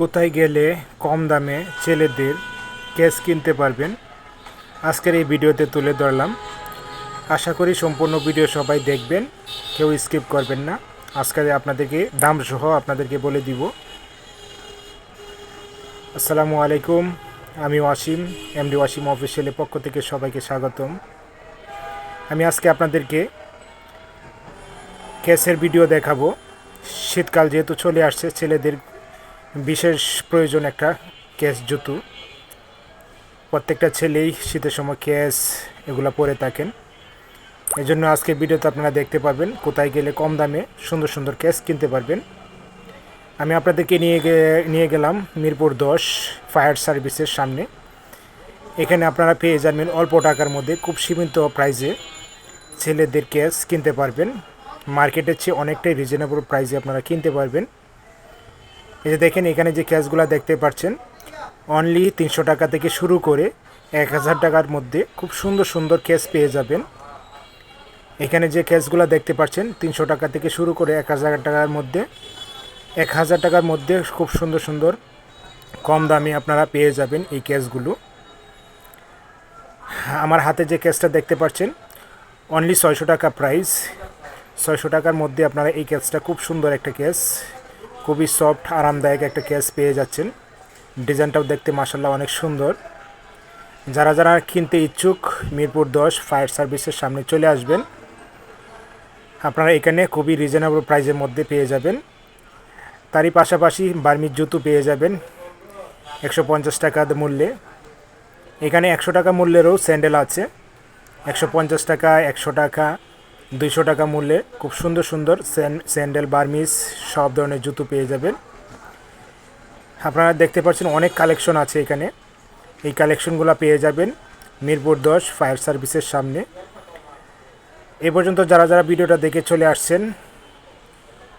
কোথায় গেলে কম দামে ছেলেদের কেস কিনতে পারবেন? আজকের এই ভিডিওতে তুলে ধরলাম। আশা করি সম্পূর্ণ ভিডিও সবাই দেখবেন, কেউ স্কিপ করবেন না। আজকে আপনাদেরকে দাম সহ আপনাদেরকে বলে দিব। আসসালামু আলাইকুম, আমি ওয়াসিম, এমডি ওয়াসিম অফিসিয়ালের পক্ষ থেকে সবাইকে স্বাগতম। আমি আজকে আপনাদেরকে কেসের ভিডিও দেখাবো। শীতকাল যেহেতু চলে আসছে, ছেলেদের বিশেষ প্রয়োজন একটা কেস জুতো। প্রত্যেকটা ছেলেই শীতের সময় কেস এগুলো পরে থাকেন। এই জন্য আজকে ভিডিওতে আপনারা দেখতে পারবেন কোথায় গেলে কম দামে সুন্দর সুন্দর কেস কিনতে পারবেন। আমি আপনাদেরকে নিয়ে নিয়ে গেলাম মিরপুর দশ ফায়ার সার্ভিসের সামনে। এখানে আপনারা পেয়ে যাবেন অল্প টাকার মধ্যে খুব সীমিত প্রাইসে ছেলেদের কেস কিনতে পারবেন। মার্কেটের চেয়ে অনেকটাই রিজনেবল প্রাইসে আপনারা কিনতে পারবেন। এই যে দেখেন, এখানে যে ক্যাশগুলো দেখতে পাচ্ছেন অনলি তিনশো টাকা থেকে শুরু করে এক হাজার টাকার মধ্যে খুব সুন্দর সুন্দর ক্যাশ পেয়ে যাবেন। এখানে যে ক্যাশগুলো দেখতে পাচ্ছেন, তিনশো টাকা থেকে শুরু করে এক হাজার টাকার মধ্যে, এক হাজার টাকার মধ্যে খুব সুন্দর সুন্দর কম দামে আপনারা পেয়ে যাবেন এই ক্যাশগুলো। আমার হাতে যে ক্যাশটা দেখতে পাচ্ছেন অনলি ছয়শো টাকা প্রাইস ছয়শো টাকার মধ্যে আপনারা এই ক্যাশটা খুব সুন্দর একটা ক্যাশ খুবই সফট আরামদায়ক একটা ক্যাশ পেয়ে যাচ্ছেন। ডিজাইনটাও দেখতে মাসাল্লাহ অনেক সুন্দর। যারা যারা কিনতে ইচ্ছুক, মিরপুর দশ ফায়ার সার্ভিসের সামনে চলে আসবেন। আপনারা এখানে খুবই রিজনেবল প্রাইজের মধ্যে পেয়ে যাবেন। তারই পাশাপাশি বার্মির জুতো পেয়ে যাবেন একশো পঞ্চাশ টাকা মূল্যে। এখানে একশো টাকা মূল্যেরও স্যান্ডেল আছে। একশো পঞ্চাশ টাকা, একশো টাকা দুইশো টাকা মূল্যে খুব সুন্দর সুন্দর স্যান- স্যান্ডেল বার্মিস সব ধরনের জুতো পেয়ে যাবেন। আপনারা দেখতে পাচ্ছেন অনেক কালেকশন আছে এখানে। এই কালেকশনগুলো পেয়ে যাবেন মিরপুর দশ ফায়ার সার্ভিসের সামনে। এ পর্যন্ত যারা যারা ভিডিওটা দেখে চলে আসছেন,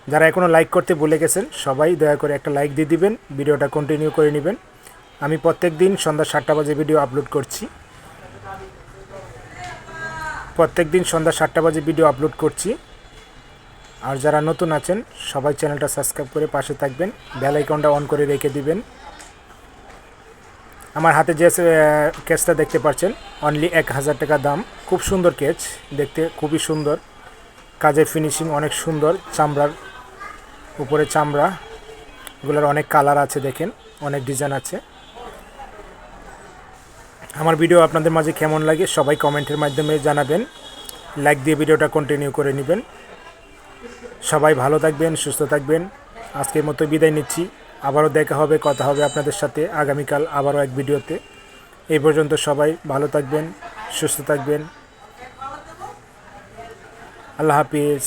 যারা এখনও লাইক করতে ভুলে গেছেন, সবাই দয়া করে একটা লাইক দিয়ে দিবেন, ভিডিওটা কন্টিনিউ করে নেবেন। আমি প্রত্যেক দিন সন্ধ্যা সাতটা বাজে ভিডিও আপলোড করছি। প্রত্যেক দিন সন্ধ্যা সাতটা বাজে ভিডিও আপলোড করছি। আর যারা নতুন আছেন, সবাই চ্যানেলটা সাবস্ক্রাইব করে পাশে থাকবেন বেল আইকনটা অন করে রেখে দিবেন। আমার হাতে যে কেসটা দেখতে পাচ্ছেন অনলি এক হাজার টাকা দাম। খুব সুন্দর কেচ দেখতে খুবই সুন্দর। কাজের ফিনিশিং অনেক সুন্দর, চামড়ার উপরে চামড়া। এগুলোর অনেক কালার আছে দেখেন, অনেক ডিজাইন আছে। আমার ভিডিও আপনাদের মাঝে কেমন লাগে সবাই কমেন্টের মাধ্যমে জানাবেন। লাইক দিয়ে ভিডিওটা কন্টিনিউ করে নেবেন। সবাই ভালো থাকবেন, সুস্থ থাকবেন। আজকের মতো বিদায় নিচ্ছি। আবারও দেখা হবে, কথা হবে আপনাদের সাথে আগামীকাল আবারও এক ভিডিওতে। এই পর্যন্ত সবাই ভালো থাকবেন, সুস্থ থাকবেন। আল্লাহ হাফিজ।